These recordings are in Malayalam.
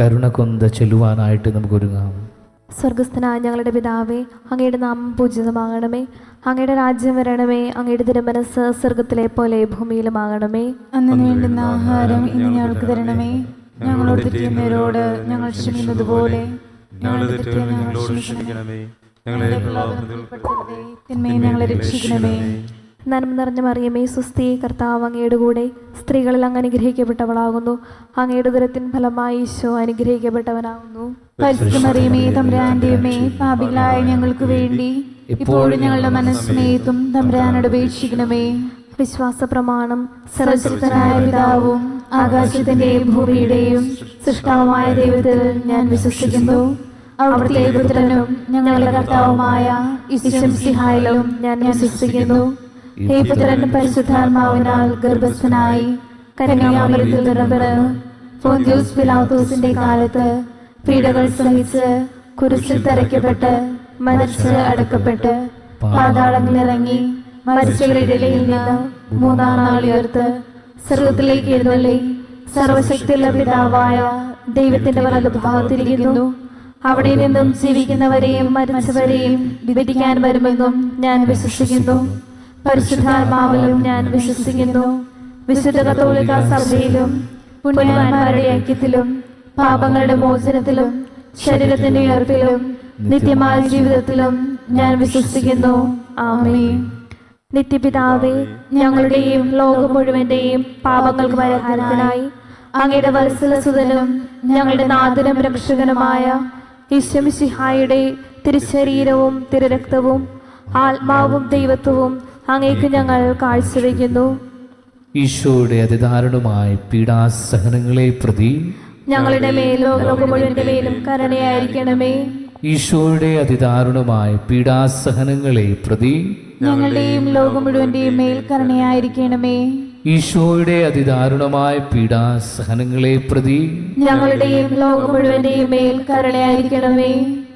കരുണ കൊന്ത ചെല്ലുവാനായിട്ട് നമുക്ക് ഒരുങ്ങാം സ്വർഗസ്ഥനായ ഞങ്ങളുടെ പിതാവേ അങ്ങയുടെ നാമം പൂജിതമാകണമേ. അങ്ങയുടെ രാജ്യം വരണമേ അങ്ങയുടെ തിരുമനസ് സ്വർഗത്തിലെ പോലെ ഭൂമിയിലുമാകണമേ. അന്നു വേണ്ടുന്ന ആഹാരം ഇന്ന് ഞങ്ങൾക്ക് തരണമേ. ഞങ്ങളോട് തെറ്റിയുന്നവരോട് ഞങ്ങൾ ക്ഷമിക്കുന്നത് പോലെ ഞങ്ങളുടെ ക്ഷമിക്കണമേ. ഞങ്ങളെ ഞങ്ങളെ രക്ഷിക്കണമേ. നന്മ നിറഞ്ഞ മറിയമേ സുസ്ഥി കർത്താവ് അങ്ങയുടെ കൂടെ സ്ത്രീകളിൽ അങ്ങ് അനുഗ്രഹിക്കപ്പെട്ടവളാകുന്നു. അങ്ങയുടെ ദുരത്തിൻ ഫലമായി ഈശോ അനുഗ്രഹിക്കപ്പെട്ടവനാകുന്നു. പരിശുദ്ധമറിയമേ തമ്പ്രാന്റെയുമേ പാപികളായ ഞങ്ങൾക്ക് വേണ്ടി ഇപ്പോഴും ഞങ്ങളുടെ മനസ്സമേത്തും തമ്പ്രാനോട് അപേക്ഷിക്കണമേ. വിശ്വാസ പ്രമാണം സർവശക്തനായ പിതാവും ആകാശത്തിന്റെയും ഭൂമിയുടെയും സൃഷ്ടാവുമായ ദൈവത്തിൽ ഞാൻ വിശ്വസിക്കുന്നു. അവിടുത്തെ പുത്രനും ഞങ്ങളുടെ കർത്താവുമായ ഞാൻ വിശ്വസിക്കുന്നു. ഗർഭസ്ഥനായി പീഡകൾ തറയ്ക്കപ്പെട്ട് മരിച്ച് അടക്കപ്പെട്ട് പാതാളങ്ങളിലിറങ്ങി മരിച്ചവരുടെ നിന്ന് മൂന്നാം നാൾ ഉയർത്ത് സർവത്തിലേക്ക് സർവശക്തിയുള്ള പിതാവായ ദൈവത്തിന്റെ വലതുഭാഗത്തിരിക്കുന്നു അവിടെ നിന്നും ജീവിക്കുന്നവരെയും മരിച്ചവരെയും വിധിക്കാൻ വരുമെന്നും ഞാൻ വിശ്വസിക്കുന്നു. പരിശുദ്ധാത്മാവിലും ഞാൻ വിശ്വസിക്കുന്നു. വിശുദ്ധ കത്തോലിക്ക സഭയിലും പുണ്യവാന്മാരുടെ ഐക്യത്തിലും പാപങ്ങളുടെ മോചനത്തിലും ശരീരത്തിന്റെ ഉയർപ്പിലും നിത്യമായ ജീവിതത്തിലും ഞാൻ വിശ്വസിക്കുന്നു. ആമേ നിത്യപിതാവേ ഞങ്ങളുടെയും ലോകം മുഴുവന്റെയും പാപങ്ങൾക്ക് പരിഹാരത്തിനായി അങ്ങയുടെ വത്സല സുതനും ഞങ്ങളുടെ നാഥനും രക്ഷകനുമായ ഈശ്വമിഷിഹായുടെ തിരുശരീരവും തിരുരക്തവും ആത്മാവും ദൈവത്വവും അങ്ങേക്ക് ഞങ്ങൾ കാഴ്ചവെക്കുന്നു. ഈശോയുടെ അതിദാരുണമായ പീഡാസഹനങ്ങളെ പ്രതി ഞങ്ങളുടെ മേലും മുഴുവന്റെ മേലും കരുണയായിരിക്കണമേ. ഈശോയുടെ അതിദാരുണമായ പീഡാസഹനങ്ങളെ പ്രതി ഞങ്ങളുടെയും ലോകം മുഴുവന്റെയും മേൽ കരുണയായിരിക്കണമേ. ഈശോയുടെ അതിദാരുണമായ പീഡാസഹനങ്ങളെ പ്രതി ഞങ്ങളുടെയും ലോകം മുഴുവന്റെയും മേൽ കരുണയായിരിക്കണമേ.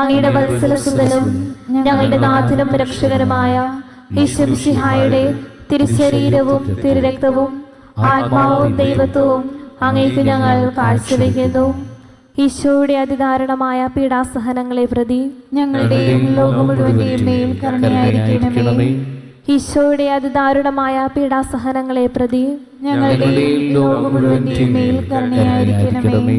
അങ്ങയുടെ വത്സലസുതനും ഞങ്ങളുടെ നാഥനും രക്ഷകനുമായ ഈശ്വംസിഹായുടെ തിരുശരീരവും തിരുരക്തവും ആത്മാവും ദൈവത്വവും അങ്ങേക്ക് ഞങ്ങൾ കാഴ്ചവെക്കുന്നു. ഈശോയുടെ അതിദാരുണമായ പീഡാസഹനങ്ങളെ പ്രതി ഞങ്ങളുടെയും ലോകം മുഴുവന്റെയും മേൽ കരുണയായിരിക്കണമേ. ഈശോയുടെ അതിദാരുണമായ പീഡാസഹനങ്ങളെ പ്രതി ഞങ്ങളുടെ ലോകം മുഴുവന്റെയും മേൽ കരുണയായിരിക്കണമേ.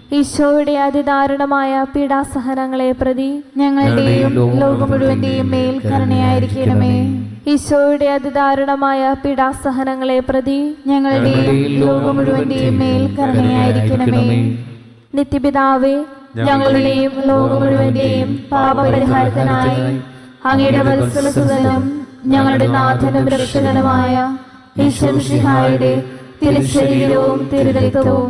ഈശോയുടെ അതിദാരുണമായ പീഡാസഹനങ്ങളെ പ്രതി ഞങ്ങളുടെയും ലോകം മുഴുവന്റെയും മേൽ കരുണയായിരിക്കണമേ. ഈശോയുടെ അതിദാരുണമായ പീഡാസഹനങ്ങളെ പ്രതി ഞങ്ങളുടെയും ലോകം മുഴുവന്റെയും മേൽ കരുണയായിരിക്കണമേ. നിത്യപിതാവേ ഞങ്ങളുടെയും ലോകം മുഴുവന്റെയും പാപപരിഹാരത്തിനായി അങ്ങയുടെ വത്സലസുതനും ഞങ്ങളുടെ നാഥനും രക്ഷകനുമായ ഈശ്വരസിഹായുടെ തിരുശരീരവും തിരുരക്തവും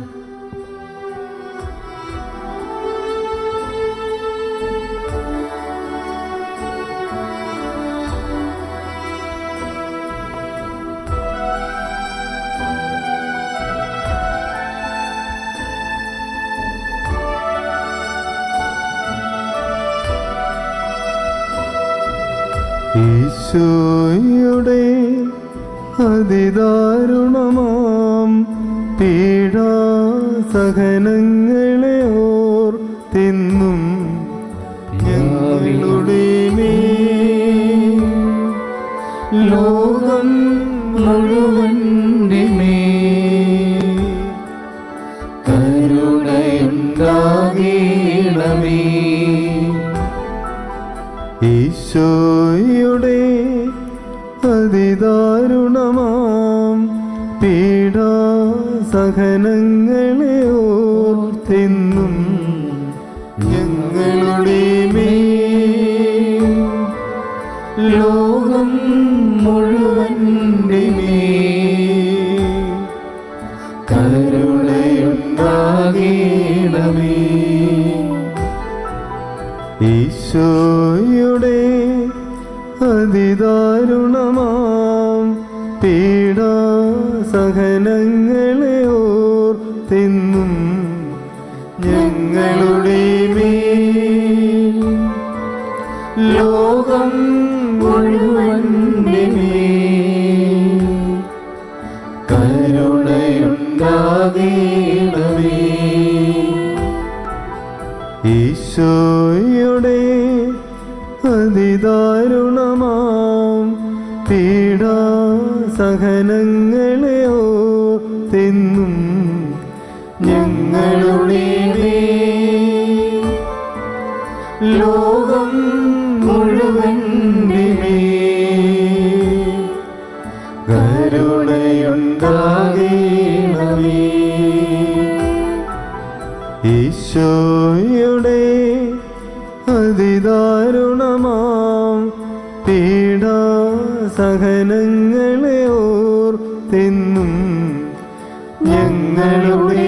അതിദാരുണമാം. പീഡാ സഹനങ്ങളെ ഓർ തിന്നും ഞങ്ങളുടെ ലോകം കരുണയുണ്ടാകണമേ. ഈശോയുടെ അതിദാരുണമാം പീഡാസഹനങ്ങളെ ഓർത്തെന്നും ലോകം മുഴുവന്റെ മേൽ കരുണയുണ്ടാകണമേ ഈശോയുടെ സഹനങ്ങളെ ഓർ ഓർത്തെന്നും ഞങ്ങളുടെ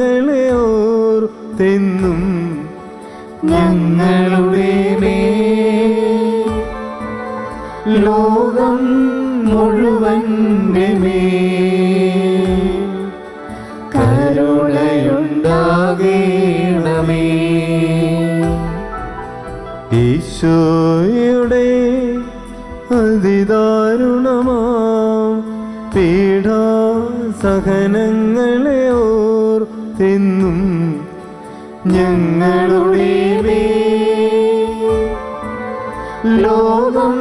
ഓർത്തെന്നും ഞങ്ങളുടെ മേ ലോകം മുഴുവന്റെ മേ കരുണയുണ്ടാകണമേ. ഈശോയുടെ അതിദാരുണമാം ഓർ ഓർത്തെന്നും ഞങ്ങളുടെ ലോകം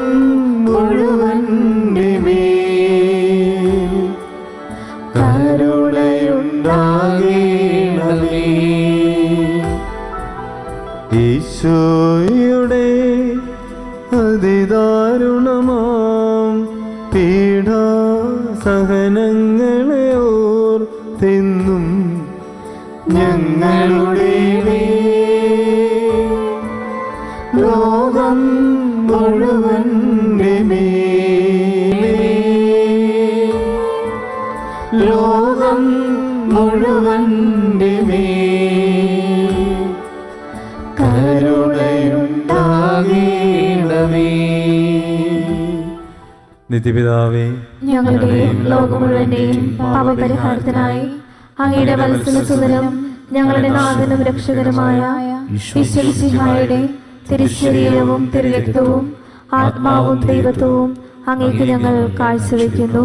മുഴുവൻ കരുണയുണ്ടാകണമേ. ഈശോയുടെ അതിദാരുണമാം. ലോകം മുഴുവന്റെ മേൽ കരുണയുണ്ടാകണമേ. നിത്യപിതാവേ ഞങ്ങളുടെയും ലോകം മുഴുവന്റെയും പാപപരിഹാരത്തിനായി അങ്ങയുടെ ഞങ്ങളുടെ നാഥനും രക്ഷകരുമായ തിരുശരീരവും തിരുരക്തവും ആത്മാവും ദൈവത്വവും അങ്ങേക്ക് ഞങ്ങൾ കാഴ്ചവെക്കുന്നു.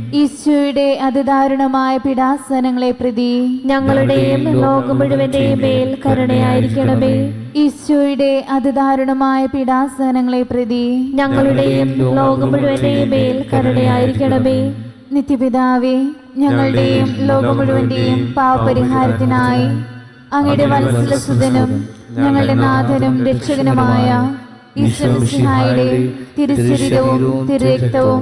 ഈശോയുടെ അതിദാരുണമായ പിടാസനങ്ങളെ പ്രതി ഞങ്ങളുടെയും ലോകം മുഴുവന്റെയും മേൽ കരുണയായിരിക്കണമേ. ഈശോയുടെ അതിദാരുണമായ പിടാസനങ്ങളെ പ്രതി ഞങ്ങളുടെയും ലോകം മുഴുവന്റെയും മേൽ കരുണയായിരിക്കണമേ. നിത്യപിതാവേ ഞങ്ങളുടെയും ലോകം മുഴുവന്റെയും പാവപരിഹാരത്തിനായി അങ്ങയുടെ വത്സലസുതനും ഞങ്ങളുടെ നാഥനും രക്ഷകനുമായ ഈശ്വരസിഹായുടെ തിരുശരീരവും തിരുരക്തവും